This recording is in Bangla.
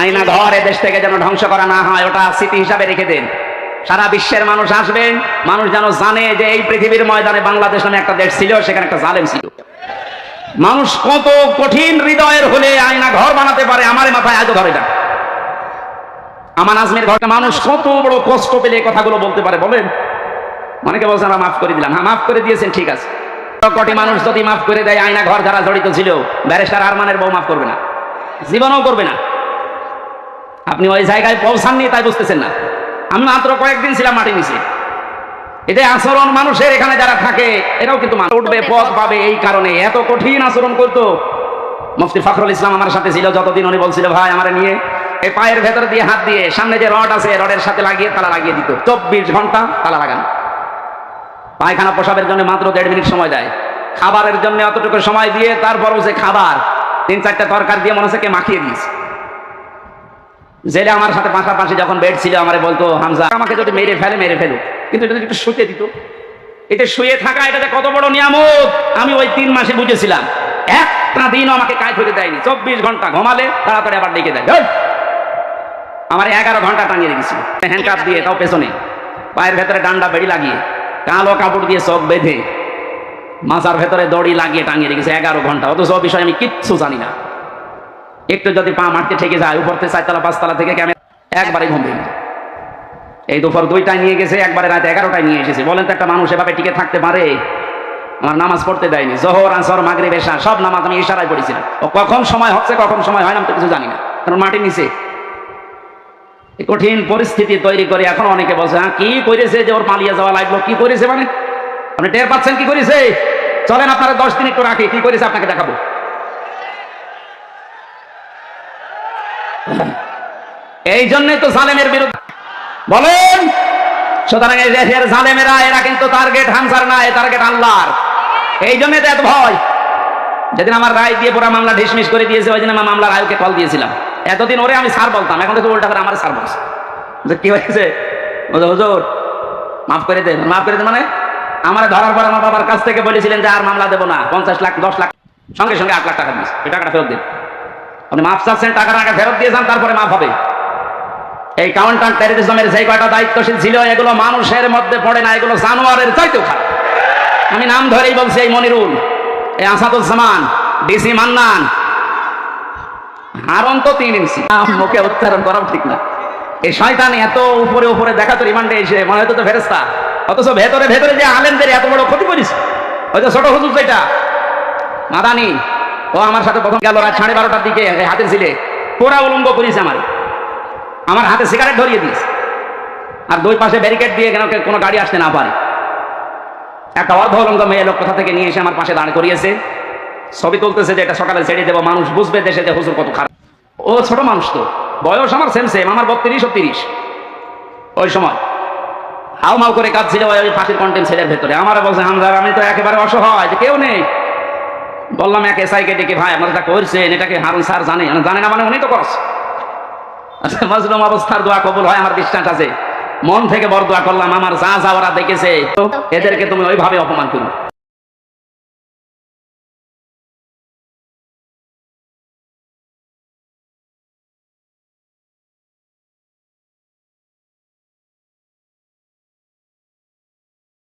আয়না এ দেশ থেকে যেন ধ্বংস করা না হয়, ওটা স্মৃতি হিসাবে রেখে দেন। সারা বিশ্বের মানুষ আসবেন মানুষ যেন জানে যে এই পৃথিবীর ময়দানে বাংলাদেশ নামে একটা দেশ ছিল, সেখানে একটা জালেম ছিল। মানুষ কত কঠিন হৃদয়ের হলে আয়না ঘর বানাতে পারে, আমার মাথায় আজও ধরে না। আমার আজমের ঘরটা, মানুষ কত বড় কষ্ট পেলে কথাগুলো বলতে পারে, বলেন। অনেকে বলছেন আমরা মাফ করে দিলাম। হ্যাঁ মাফ করে দিয়েছেন, ঠিক আছে। কোটি মানুষ যদি মাফ করে দেয়, আয়না ঘর যারা জড়িত ছিল, ব্যারিস্টার আরমানের বউ মাফ করবে না। জীবনও করবে না। আপনি ওই জায়গায় পৌঁছাননি তাই বুঝতেছেন না। আমি মাত্র কয়েকদিন ছিলাম মাটি নিচে। এটা আচরণ মানুষের এখানে যারা থাকে এরাও কিন্তু উঠবে পথ পাবে এই কারণে। এত কঠিন আচরণ করতো। মুফতি ফখরুল ইসলাম আমার সাথে ছিল যতদিন উনি বলছিল ভাই আমার নিয়ে এই পায়ের ভেতর দিয়ে হাত দিয়ে সামনে যে রড আছে রডের সাথে লাগিয়ে তালা লাগিয়ে দিত। চব্বিশ ঘণ্টা তালা লাগান। পায়খানা প্রসাবের জন্য মাত্র দেড় মিনিট সময় দেয়। খাবারের জন্য অতটুকু সময় দিয়ে তারপরও যে খাবার তিন চারটা তরকার দিয়ে মনে হচ্ছে কে মাখিয়ে দিয়েছে। জেলে আমার সাথে পাশাপাশি যখন বেড ছিল, আমারে বলতো, হামজা, আমাকে যদি মেরে ফেলে, মেরে ফেলুক। কিন্তু যদি একটু শুতে দিত, এটা শুয়ে থাকা এটাতে কত বড় নিয়ামত, আমি ওই তিন মাসে বুঝেছিলাম। একটা দিনও আমাকে কাজ হতে দেয়নি। চব্বিশ ঘণ্টা ঘুমালে, তাড়াতাড়ি আবার ডেকে দেয়। আমার এগারো ঘণ্টা টাঙিয়ে রেখেছিল। হ্যান্ডকাপ দিয়ে, তাও পেছনে। পায়ের ভেতরে ডান্ডা, বেড়ি লাগিয়ে, কালো কাপড় দিয়ে চোখ বেঁধে, মাথার ভেতরে দড়ি লাগিয়ে টাঙিয়ে রেখেছে এগারো ঘণ্টা। অথচ ও বিষয়ে আমি কিচ্ছু জানি না। একটু যদি পা মারতে ঠেকে যায় উপর থেকে চারতলা, পাঁচতলা থেকে ক্যামেরা একবারে ঘুম ভেঙে এই দুপুর দুইটায় নিয়ে গেছে, একবারে রাত এগারোটায় নিয়ে এসেছে। বলেন তো একটা মানুষ এভাবে টিকে থাকতে পারে? আমার নামাজ পড়তে দেয়নি। জোহর আসর মাগরে বেশা সব নামাজ আমি ইশারায় পড়েছিলাম। ও কখন সময় হচ্ছে, কখন সময় হয় না, আমি কিছু জানি না। কারণ মাটি নিচে। কঠিন পরিস্থিতি তৈরি করে এখন অনেকে বলছে হ্যাঁ কি করেছে যে ওর পালিয়ে যাওয়া লাগল? কি করেছে মানে? আপনি টের পাচ্ছেন কি করেছে? চলেন আপনারা দশ দিন একটু রাখি, কি করেছে আপনাকে দেখাবো। এই জন্যই তো জালেমের বিরুদ্ধে বলেন! সুতরাং এই দেশের জালেমেরা, এরা কিন্তু টার্গেট হানসার না টার্গেট আল্লাহর। এই জন্য তো এত ভয়। যেদিন আমার রায় দিয়ে পুরো মামলা ঢিসমিস করে দিয়েছে, ওই দিন আমার মামলার আয়োকে কল দিয়েছিলাম। এতদিন ওরে আমি সার বলতাম, এখন তো উল্টা করে আমার স্যার বলছে। যে কি হয়েছে? হুজুর, মাফ করে দেন, মাফ করে দেন মানে আমার ধরার পর আমার বাবার কাছ থেকে বলেছিলেন যে আর মামলা দেবো না, পঞ্চাশ লাখ, দশ লাখ, সঙ্গে সঙ্গে আট লাখ টাকা দিয়েছে। এই টাকাটা ফেরত দিন। আপনি মাফ চাচ্ছেন, টাকাটা আগে ফেরত দিয়ে যান, তারপরে মাফ হবে। এই কাউন্টার টেরিজমের যে কয়টা দায়িত্বশীল ছিল, এগুলো মানুষের মধ্যে পড়ে না, এগুলো জানোয়ারের চাইতেও খারাপ। আমি নাম ধরেই বলছি এই মনিরুল, এই আসাদুজ্জামান, ডিসি মান্নান। হারন তো তিন ইঞ্চি। মুখে উচ্চারণ করাও ঠিক না। এই শয়তান এত উপরে উপরে দেখা তো রিমান্ডে এসে, মনে হতো তো ফেরেস্তা অথচ ভেতরে ভেতরে যে আলেমদের এত বড় ক্ষতি করিস যে ছোট হুজুর যেটা, মাদানি ও আমার সাথে প্রথম গেল রাত সাড়ে বারোটার দিকে হাতের ছিলে পোড়া উলঙ্গ করিস আমার। আমার হাতে সিগারেট ধরিয়ে দিস আর দুই পাশে ব্যারিকেড দিয়ে কেন কোনো গাড়ি আসতে না পারে। একটা অর্ধ উলঙ্গ মেয়ে লোক কোথা থেকে নিয়ে এসে আমার পাশে দাঁড় করিয়েছে। ছবি তুলতেছে যে এটা সকালে ছেড়ে দেবো, মানুষ বুঝবে দেশে যে হুজুর কত খারাপ। ও ছোট মানুষ তো, বয়স আমার সেম সেম আমার বত্রিশ ও তিরিশ। ওই সময় হাউ মাউ করে কাঁদছিল ওই ফাঁসির কন্টেন্ট ছেলের ভেতরে। আমার বলছে, হামজার, আমি তো একেবারে অসহায় কেউ নেই। বললাম, এক এসআইকে ডেকে, ভাই, আপনারা এটা করছেন, এটাকে হারুন স্যার জানে। জানে না মানে উনি তো করছে আচ্ছা মজলুম অবস্থার দোয়া কবুল হয়, আমার বিশ্বাস আছে। মন থেকে বড় দোয়া করলাম, আমার যা যা ওরা দেখেছে তো এদেরকে তুমি ওইভাবে অপমান করো।